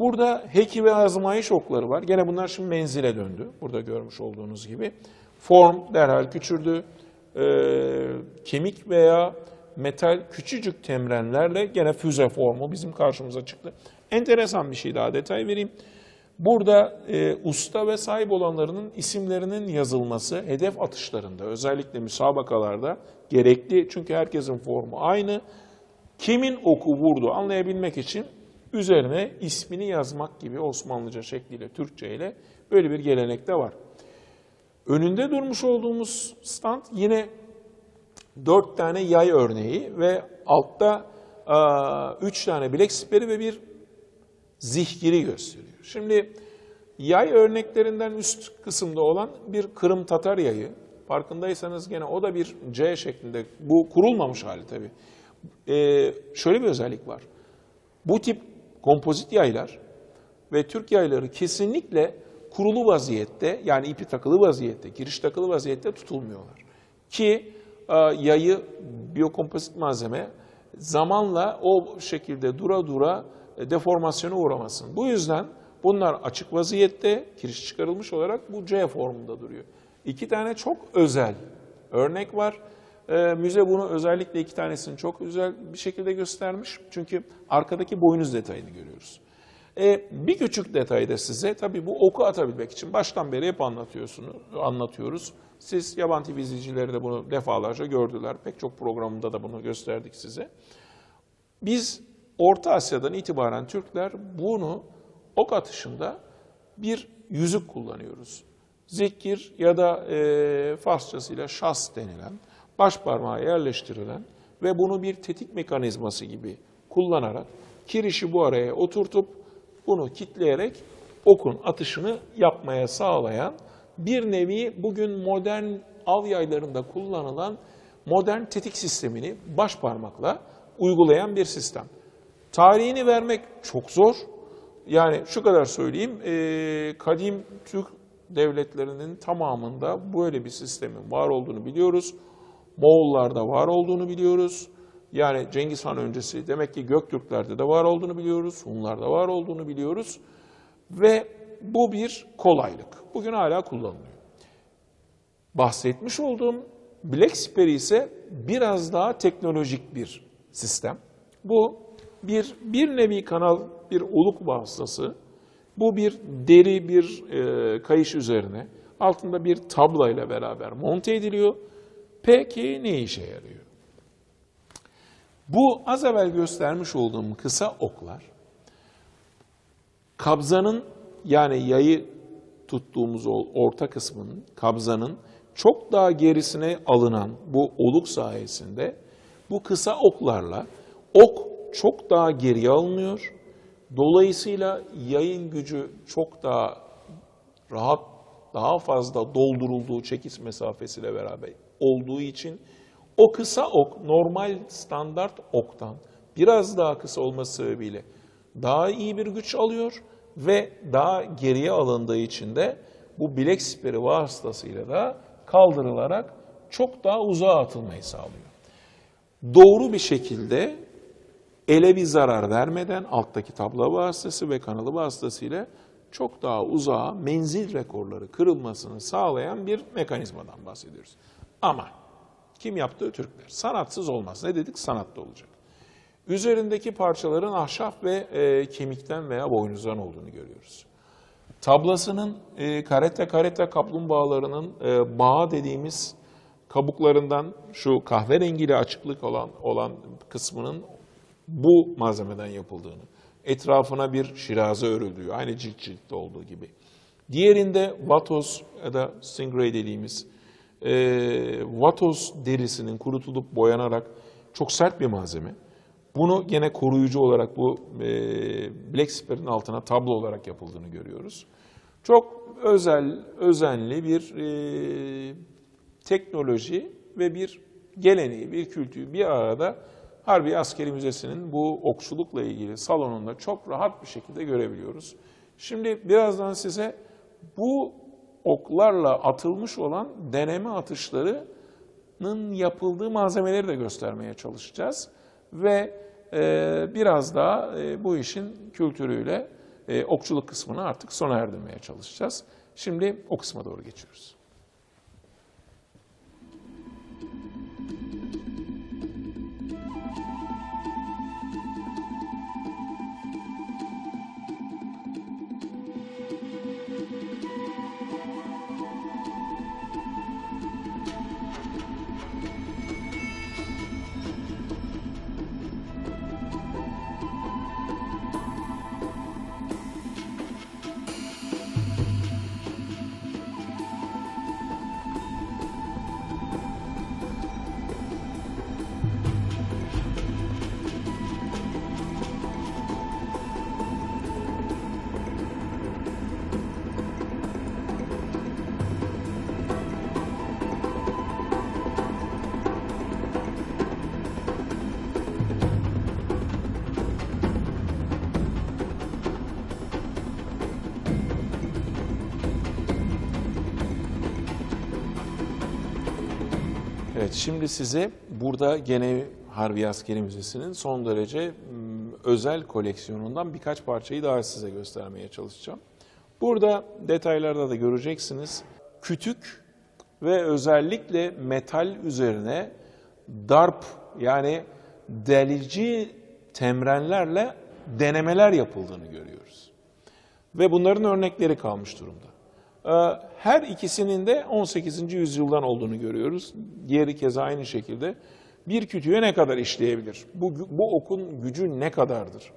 Burada heki ve azmayiş okları var. Gene bunlar şimdi menzile döndü. Burada görmüş olduğunuz gibi. Form derhal küçüldü. Ee, kemik veya metal küçücük temrenlerle gene füze formu bizim karşımıza çıktı. Enteresan bir şey daha detay vereyim. Burada e, usta ve sahip olanlarının isimlerinin yazılması hedef atışlarında özellikle müsabakalarda gerekli. Çünkü herkesin formu aynı. Kimin oku vurdu anlayabilmek için üzerine ismini yazmak gibi Osmanlıca şekliyle, Türkçe ile böyle bir gelenek de var. Önünde durmuş olduğumuz stand yine dört tane yay örneği ve altta aa, üç tane bilek siperi ve bir zihgiri gösteriyor. Şimdi yay örneklerinden üst kısımda olan bir Kırım Tatar yayı. Farkındaysanız gene o da bir C şeklinde. Bu kurulmamış hali tabii. Ee, şöyle bir özellik var. Bu tip kompozit yaylar ve Türk yayları kesinlikle kurulu vaziyette yani ipi takılı vaziyette, giriş takılı vaziyette tutulmuyorlar. Ki e, yayı biyokompozit malzeme zamanla o şekilde dura dura e, deformasyona uğramasın. Bu yüzden bunlar açık vaziyette, kiriş çıkarılmış olarak bu C formunda duruyor. İki tane çok özel örnek var. E, müze bunu özellikle iki tanesini çok özel bir şekilde göstermiş. Çünkü arkadaki boynuz detayını görüyoruz. E, bir küçük detay da size, tabii bu oku atabilmek için baştan beri hep anlatıyorsunuz, anlatıyoruz. Siz Yaban TV izleyicileri de bunu defalarca gördüler. Pek çok programında da bunu gösterdik size. Biz Orta Asya'dan itibaren Türkler bunu ok atışında bir yüzük kullanıyoruz. Zikir ya da e, Farsçasıyla şas denilen, baş parmağa yerleştirilen ve bunu bir tetik mekanizması gibi kullanarak kirişi bu araya oturtup bunu kitleyerek okun atışını yapmaya sağlayan bir nevi bugün modern av yaylarında kullanılan modern tetik sistemini baş parmakla uygulayan bir sistem. Tarihini vermek çok zor. Yani şu kadar söyleyeyim, e, kadim Türk devletlerinin tamamında böyle bir sistemin var olduğunu biliyoruz. Moğollarda var olduğunu biliyoruz. Yani Cengiz Han öncesi demek ki Göktürklerde de var olduğunu biliyoruz. Hunlarda var olduğunu biliyoruz. Ve bu bir kolaylık. Bugün hala kullanılıyor. Bahsetmiş olduğum Black Siperi ise biraz daha teknolojik bir sistem. Bu bir bir nevi kanal, bir oluk vasıtası. Bu bir deri bir e, kayış üzerine altında bir tablayla beraber monte ediliyor. Peki ne işe yarıyor? Bu az evvel göstermiş olduğum kısa oklar kabzanın yani yayı tuttuğumuz orta kısmının kabzanın çok daha gerisine alınan bu oluk sayesinde bu kısa oklarla ok çok daha geriye alınıyor. Dolayısıyla yayın gücü çok daha rahat, daha fazla doldurulduğu çekiş mesafesiyle beraber olduğu için o kısa ok normal standart oktan biraz daha kısa olması sebebiyle daha iyi bir güç alıyor ve daha geriye alındığı için de bu bilek siperi vasıtasıyla da kaldırılarak çok daha uzağa atılmayı sağlıyor. Doğru bir şekilde ele bir zarar vermeden alttaki tabla vasıtası ve kanalı vasıtasıyla çok daha uzağa menzil rekorları kırılmasını sağlayan bir mekanizmadan bahsediyoruz. Ama kim yaptı? Türkler. Sanatsız olmaz. Ne dedik? Sanatlı olacak. Üzerindeki parçaların ahşap ve e, kemikten veya boynuzdan olduğunu görüyoruz. Tablasının e, kareta kareta kaplumbağalarının e, bağa dediğimiz kabuklarından şu kahverengiyle açıklık olan olan kısmının bu malzemeden yapıldığını, etrafına bir şiraze örüldüğü, aynı cilt ciltte olduğu gibi. Diğerinde vatoz ya da stingray dediğimiz e, vatoz derisinin kurutulup boyanarak çok sert bir malzeme. Bunu gene koruyucu olarak bu e, Black Sipper'in altına tablo olarak yapıldığını görüyoruz. Çok özel, özenli bir e, teknoloji ve bir geleneği, bir kültürü bir arada Harbi Askeri Müzesi'nin bu okçulukla ilgili salonunda çok rahat bir şekilde görebiliyoruz. Şimdi birazdan size bu oklarla atılmış olan deneme atışlarının yapıldığı malzemeleri de göstermeye çalışacağız. Ve e, biraz daha e, bu işin kültürüyle e, okçuluk kısmını artık sona erdirmeye çalışacağız. Şimdi o kısma doğru geçiyoruz. Evet, şimdi size burada gene Harbi Askeri Müzesi'nin son derece özel koleksiyonundan birkaç parçayı daha size göstermeye çalışacağım. Burada detaylarda da göreceksiniz. Kütük ve özellikle metal üzerine darp yani delici temrenlerle denemeler yapıldığını görüyoruz. Ve bunların örnekleri kalmış durumda. Ee, Her ikisinin de 18. yüzyıldan olduğunu görüyoruz. Diğeri keza aynı şekilde. Bir kütüğe ne kadar işleyebilir? Bu, bu okun gücü ne kadardır?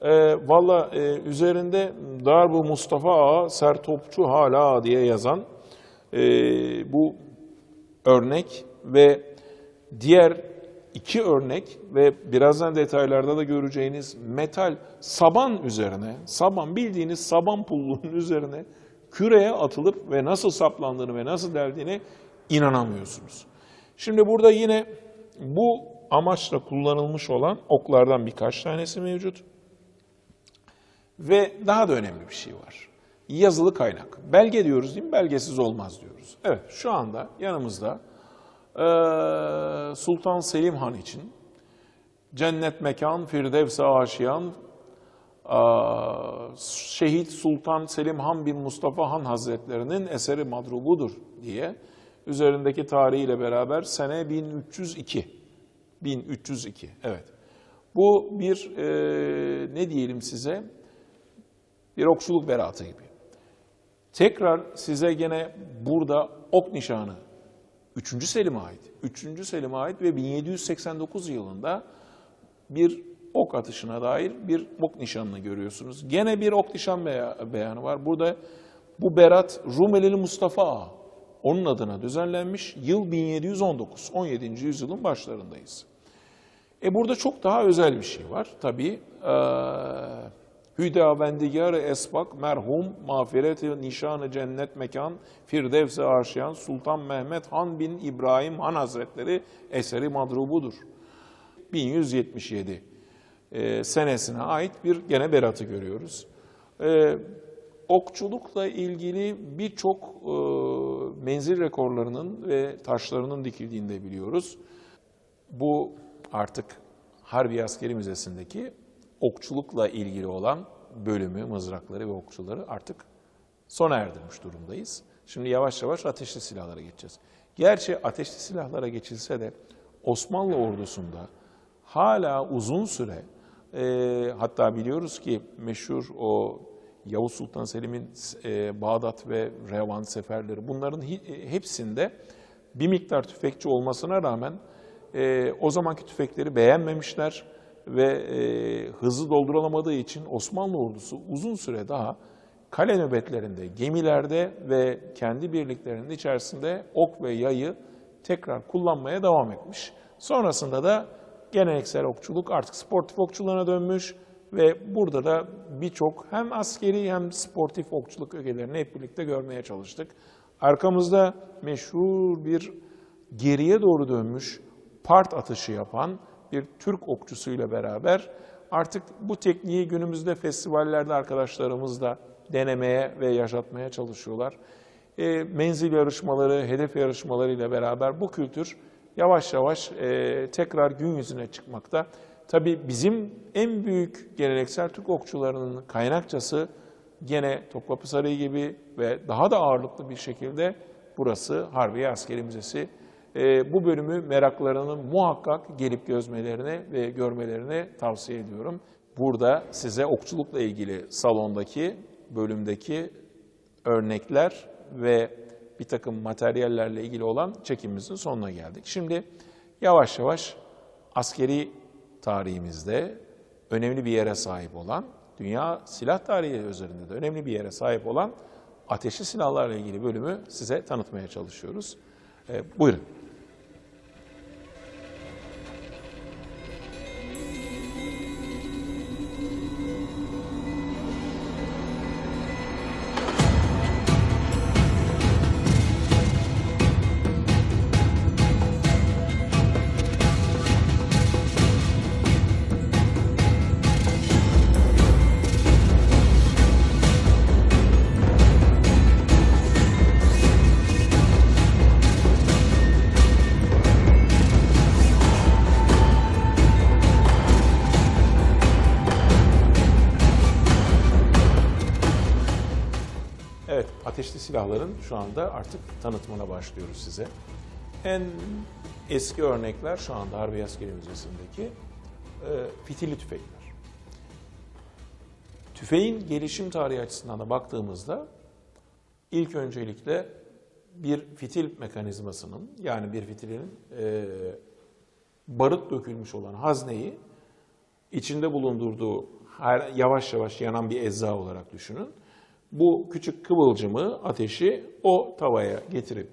Ee, Valla e, üzerinde Darbu Mustafa Ağa, Sertopçu Hala diye yazan e, bu örnek ve diğer iki örnek ve birazdan detaylarda da göreceğiniz metal saban üzerine, saban bildiğiniz saban pulluğunun üzerine küreye atılıp ve nasıl saplandığını ve nasıl deldiğini inanamıyorsunuz. Şimdi burada yine bu amaçla kullanılmış olan oklardan birkaç tanesi mevcut. Ve daha da önemli bir şey var. Yazılı kaynak. Belge diyoruz değil mi? Belgesiz olmaz diyoruz. Evet şu anda yanımızda Sultan Selim Han için cennet mekan, firdevse aşiyan, Şehit Sultan Selim Han bin Mustafa Han Hazretlerinin eseri madrubudur diye üzerindeki tarihiyle beraber sene 1302. 1302 evet. Bu bir e, ne diyelim size bir okçuluk beratı gibi. Tekrar size gene burada ok nişanı 3. Selim'e ait. 3. Selim'e ait ve 1789 yılında bir ok atışına dair bir ok nişanını görüyorsunuz. Gene bir ok nişan beya- beyanı var. Burada bu berat Rumelili Mustafa Ağa. Onun adına düzenlenmiş. Yıl 1719. 17. yüzyılın başlarındayız. E burada çok daha özel bir şey var. Tabii eee Hüdavendigar-ı Esbak merhum mağfireti nişanı cennet mekan Firdevs-i Aşiyan Sultan Mehmet Han bin İbrahim Han Hazretleri eseri madrubudur. 1177 e, senesine ait bir gene beratı görüyoruz. E, okçulukla ilgili birçok e, menzil rekorlarının ve taşlarının dikildiğini de biliyoruz. Bu artık Harbi Askeri Müzesi'ndeki okçulukla ilgili olan bölümü, mızrakları ve okçuları artık sona erdirmiş durumdayız. Şimdi yavaş yavaş ateşli silahlara geçeceğiz. Gerçi ateşli silahlara geçilse de Osmanlı ordusunda hala uzun süre e, hatta biliyoruz ki meşhur o Yavuz Sultan Selim'in e, Bağdat ve Revan seferleri bunların hi- hepsinde bir miktar tüfekçi olmasına rağmen e, o zamanki tüfekleri beğenmemişler ve e, hızlı doldurulamadığı için Osmanlı ordusu uzun süre daha kale nöbetlerinde, gemilerde ve kendi birliklerinin içerisinde ok ve yayı tekrar kullanmaya devam etmiş. Sonrasında da geleneksel okçuluk artık sportif okçuluğuna dönmüş ve burada da birçok hem askeri hem sportif okçuluk ögelerini hep birlikte görmeye çalıştık. Arkamızda meşhur bir geriye doğru dönmüş part atışı yapan bir Türk okçusuyla beraber artık bu tekniği günümüzde festivallerde arkadaşlarımız da denemeye ve yaşatmaya çalışıyorlar. E, menzil yarışmaları, hedef yarışmaları ile beraber bu kültür yavaş yavaş e, tekrar gün yüzüne çıkmakta. tabii bizim en büyük geleneksel Türk okçularının kaynakçası gene Topkapı Sarayı gibi ve daha da ağırlıklı bir şekilde burası Harbiye Askeri Müzesi. Ee, bu bölümü meraklarının muhakkak gelip gözmelerine ve görmelerine tavsiye ediyorum. Burada size okçulukla ilgili salondaki, bölümdeki örnekler ve bir takım materyallerle ilgili olan çekimimizin sonuna geldik. Şimdi yavaş yavaş askeri tarihimizde önemli bir yere sahip olan, dünya silah tarihi üzerinde de önemli bir yere sahip olan ateşli silahlarla ilgili bölümü size tanıtmaya çalışıyoruz. Ee, buyurun. Silahların şu anda artık tanıtımına başlıyoruz size. En eski örnekler şu anda Harbiye Askeri Müzesi'ndeki e, fitilli tüfekler. Tüfeğin gelişim tarihi açısından da baktığımızda ilk öncelikle bir fitil mekanizmasının yani bir fitilin e, barut dökülmüş olan hazneyi içinde bulundurduğu yavaş yavaş yanan bir ecza olarak düşünün. Bu küçük kıvılcımı, ateşi o tavaya getirip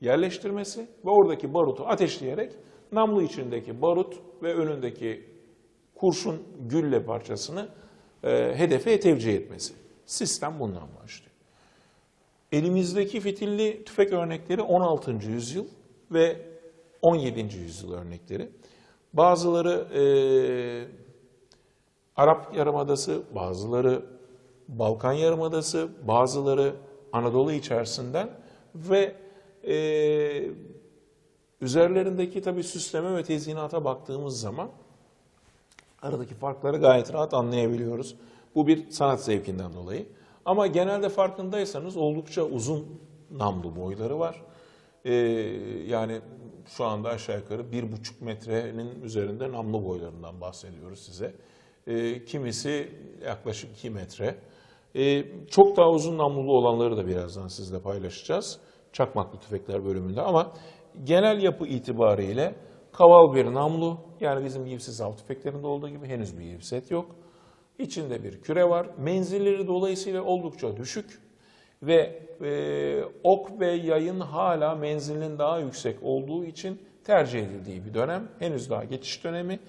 yerleştirmesi ve oradaki barutu ateşleyerek namlu içindeki barut ve önündeki kurşun gülle parçasını e, hedefe tevcih etmesi. Sistem bundan başlıyor. Elimizdeki fitilli tüfek örnekleri 16. yüzyıl ve 17. yüzyıl örnekleri. Bazıları e, Arap Yarımadası, bazıları Balkan Yarımadası, bazıları Anadolu içerisinden ve e, üzerlerindeki tabii süsleme ve tezyinata baktığımız zaman aradaki farkları gayet rahat anlayabiliyoruz. Bu bir sanat zevkinden dolayı. Ama genelde farkındaysanız oldukça uzun namlu boyları var. Ee, yani şu anda aşağı yukarı bir buçuk metrenin üzerinde namlu boylarından bahsediyoruz size. Ee, kimisi yaklaşık 2 metre. Ee, çok daha uzun namlulu olanları da birazdan sizle paylaşacağız. Çakmaklı tüfekler bölümünde ama genel yapı itibariyle kaval bir namlu yani bizim gipsiz av tüfeklerinde olduğu gibi henüz bir gipset yok. İçinde bir küre var. Menzilleri dolayısıyla oldukça düşük ve e, ok ve yayın hala menzilinin daha yüksek olduğu için tercih edildiği bir dönem. Henüz daha geçiş dönemi.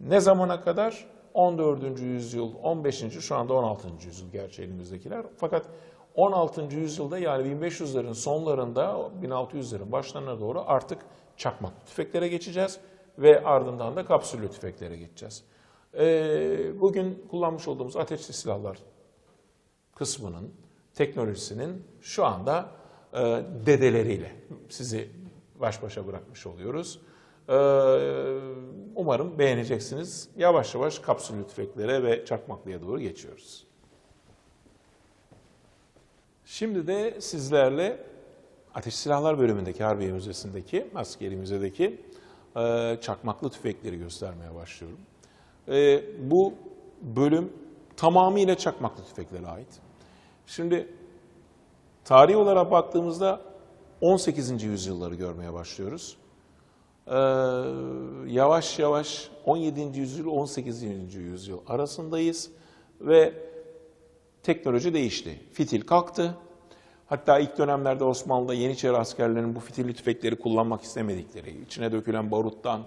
Ne zamana kadar? 14. yüzyıl, 15. şu anda 16. yüzyıl gerçi elimizdekiler. Fakat 16. yüzyılda yani 1500'lerin sonlarında 1600'lerin başlarına doğru artık çakmaklı tüfeklere geçeceğiz ve ardından da kapsüllü tüfeklere geçeceğiz. Ee, bugün kullanmış olduğumuz ateşli silahlar kısmının, teknolojisinin şu anda e, dedeleriyle sizi baş başa bırakmış oluyoruz. Ee, umarım beğeneceksiniz. Yavaş yavaş kapsüllü tüfeklere ve çakmaklıya doğru geçiyoruz. Şimdi de sizlerle Ateş Silahlar bölümündeki Harbiye Müzesi'ndeki, askeri müzedeki e, çakmaklı tüfekleri göstermeye başlıyorum. E, bu bölüm tamamıyla çakmaklı tüfeklere ait. Şimdi tarih olarak baktığımızda 18. yüzyılları görmeye başlıyoruz. Ee, yavaş yavaş 17. yüzyıl 18. yüzyıl arasındayız ve teknoloji değişti. Fitil kalktı. Hatta ilk dönemlerde Osmanlı'da Yeniçeri askerlerinin bu fitilli tüfekleri kullanmak istemedikleri, içine dökülen baruttan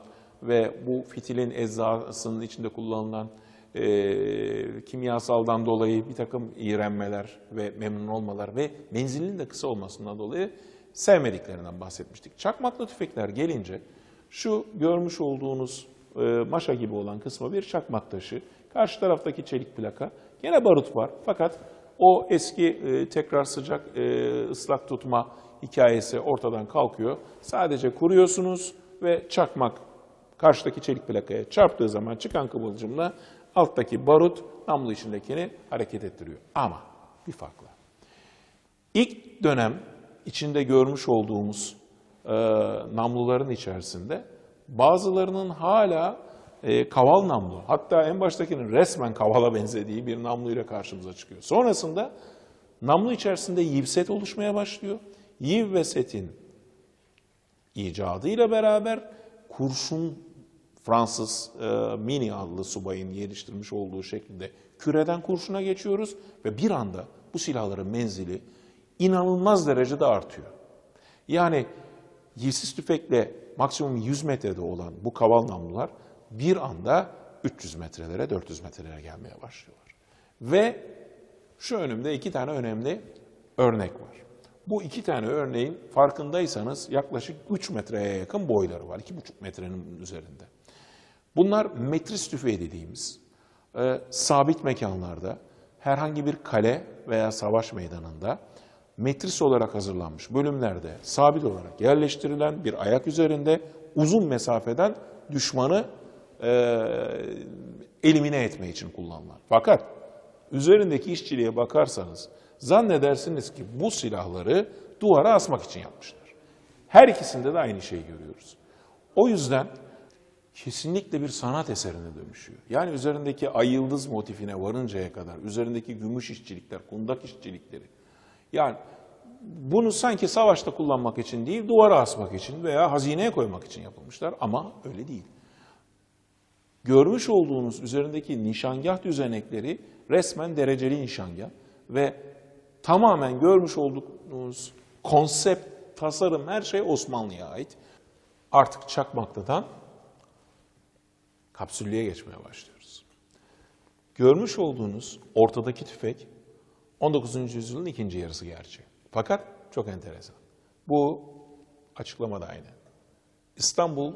ve bu fitilin eczasının içinde kullanılan e, kimyasaldan dolayı bir takım iğrenmeler ve memnun olmalar ve menzilinin de kısa olmasından dolayı sevmediklerinden bahsetmiştik. Çakmaklı tüfekler gelince şu görmüş olduğunuz e, maşa gibi olan kısma bir çakmak taşı. Karşı taraftaki çelik plaka. Gene barut var fakat o eski e, tekrar sıcak e, ıslak tutma hikayesi ortadan kalkıyor. Sadece kuruyorsunuz ve çakmak Karşıdaki çelik plakaya çarptığı zaman çıkan kıvılcımla alttaki barut namlu içindekini hareket ettiriyor. Ama bir fark var. İlk dönem içinde görmüş olduğumuz e, namluların içerisinde bazılarının hala e, kaval namlu, hatta en baştakinin resmen kavala benzediği bir namluyla karşımıza çıkıyor. Sonrasında namlu içerisinde yiv set oluşmaya başlıyor. Yiv ve setin icadıyla beraber kurşun Fransız e, Mini adlı subayın geliştirmiş olduğu şekilde küreden kurşuna geçiyoruz ve bir anda bu silahların menzili inanılmaz derecede artıyor. Yani yivsiz tüfekle maksimum 100 metrede olan bu kaval namlular bir anda 300 metrelere, 400 metrelere gelmeye başlıyorlar. Ve şu önümde iki tane önemli örnek var. Bu iki tane örneğin farkındaysanız yaklaşık 3 metreye yakın boyları var. 2,5 metrenin üzerinde. Bunlar metris tüfeği dediğimiz e, sabit mekanlarda herhangi bir kale veya savaş meydanında metris olarak hazırlanmış bölümlerde sabit olarak yerleştirilen bir ayak üzerinde uzun mesafeden düşmanı e, elimine etme için kullanılan. Fakat üzerindeki işçiliğe bakarsanız zannedersiniz ki bu silahları duvara asmak için yapmışlar. Her ikisinde de aynı şeyi görüyoruz. O yüzden kesinlikle bir sanat eserine dönüşüyor. Yani üzerindeki ay yıldız motifine varıncaya kadar, üzerindeki gümüş işçilikler, kundak işçilikleri. Yani bunu sanki savaşta kullanmak için değil, duvara asmak için veya hazineye koymak için yapılmışlar ama öyle değil. Görmüş olduğunuz üzerindeki nişangah düzenekleri resmen dereceli nişangah ve tamamen görmüş olduğunuz konsept, tasarım her şey Osmanlı'ya ait. Artık Çakmaklı'dan kapsüllüğe geçmeye başlıyoruz. Görmüş olduğunuz ortadaki tüfek 19. yüzyılın ikinci yarısı gerçi. Fakat çok enteresan. Bu açıklama da aynı. İstanbul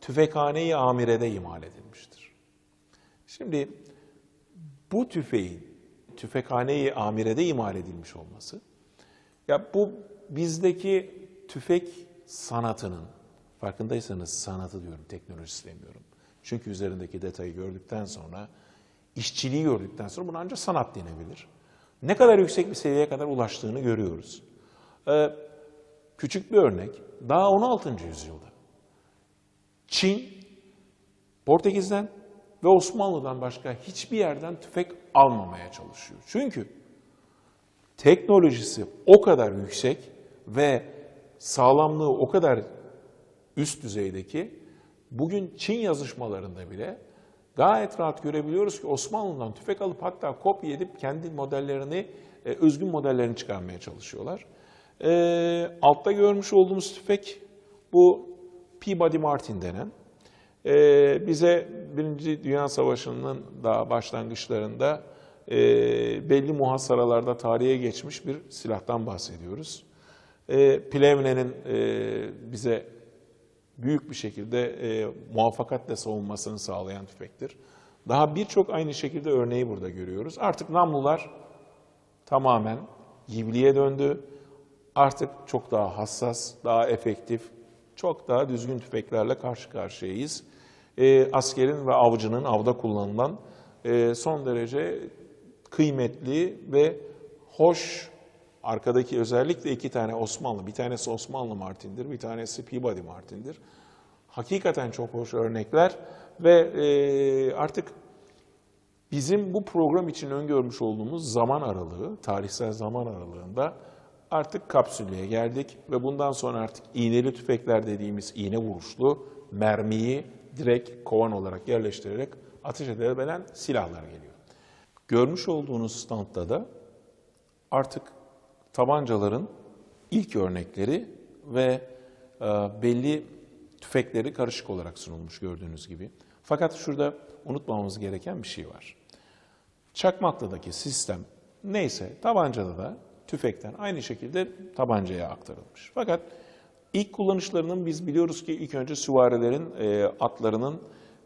tüfekhane-i amirede imal edilmiştir. Şimdi bu tüfeğin tüfekhane-i amirede imal edilmiş olması, ya bu bizdeki tüfek sanatının, farkındaysanız sanatı diyorum, teknolojisi demiyorum. Çünkü üzerindeki detayı gördükten sonra, işçiliği gördükten sonra buna ancak sanat denebilir. Ne kadar yüksek bir seviyeye kadar ulaştığını görüyoruz. Ee, küçük bir örnek, daha 16. yüzyılda Çin, Portekiz'den ve Osmanlı'dan başka hiçbir yerden tüfek almamaya çalışıyor. Çünkü teknolojisi o kadar yüksek ve sağlamlığı o kadar üst düzeydeki bugün Çin yazışmalarında bile gayet rahat görebiliyoruz ki Osmanlı'dan tüfek alıp hatta kopya edip kendi modellerini, e, özgün modellerini çıkarmaya çalışıyorlar. E, altta görmüş olduğumuz tüfek bu Peabody Martin denen. E, bize Birinci Dünya Savaşı'nın daha başlangıçlarında e, belli muhasaralarda tarihe geçmiş bir silahtan bahsediyoruz. E, Plevne'nin e, bize büyük bir şekilde e, muvaffakatle savunmasını sağlayan tüfektir. Daha birçok aynı şekilde örneği burada görüyoruz. Artık namlular tamamen yivliğe döndü. Artık çok daha hassas, daha efektif, çok daha düzgün tüfeklerle karşı karşıyayız. E, askerin ve avcının avda kullanılan e, son derece kıymetli ve hoş Arkadaki özellikle iki tane Osmanlı, bir tanesi Osmanlı Martin'dir, bir tanesi Peabody Martin'dir. Hakikaten çok hoş örnekler ve e, artık bizim bu program için öngörmüş olduğumuz zaman aralığı, tarihsel zaman aralığında artık kapsüllüğe geldik ve bundan sonra artık iğneli tüfekler dediğimiz iğne vuruşlu mermiyi direkt kovan olarak yerleştirerek ateş edebilen silahlar geliyor. Görmüş olduğunuz standta da artık tabancaların ilk örnekleri ve e, belli tüfekleri karışık olarak sunulmuş gördüğünüz gibi. Fakat şurada unutmamamız gereken bir şey var. Çakmaklı'daki sistem neyse tabancada da tüfekten aynı şekilde tabancaya aktarılmış. Fakat ilk kullanışlarının biz biliyoruz ki ilk önce süvarilerin e, atlarının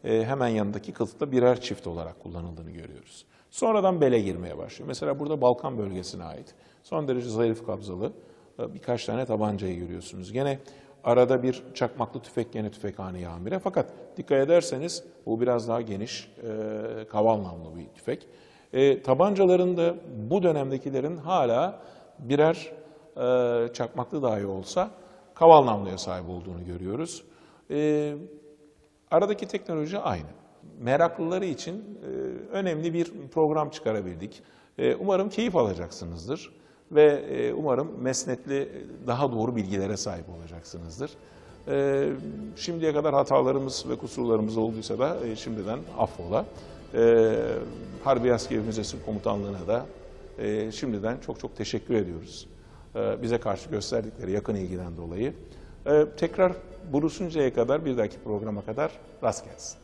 e, hemen yanındaki kılıkta birer çift olarak kullanıldığını görüyoruz. Sonradan bele girmeye başlıyor. Mesela burada Balkan bölgesine ait son derece zayıf kabzalı e, birkaç tane tabancayı görüyorsunuz. Gene Arada bir çakmaklı tüfek gene tüfekhane amire. Fakat dikkat ederseniz bu biraz daha geniş e, kaval bir tüfek. E, tabancaların bu dönemdekilerin hala birer e, çakmaklı dahi olsa kaval sahip olduğunu görüyoruz. E, aradaki teknoloji aynı. Meraklıları için e, önemli bir program çıkarabildik. E, umarım keyif alacaksınızdır ve e, umarım mesnetli, daha doğru bilgilere sahip olacaksınızdır. Şimdiye kadar hatalarımız ve kusurlarımız olduysa da şimdiden affola. Harbi Askeri Müzesi Komutanlığı'na da şimdiden çok çok teşekkür ediyoruz. Bize karşı gösterdikleri yakın ilgiden dolayı. Tekrar buluşuncaya kadar bir dahaki programa kadar rast gelsin.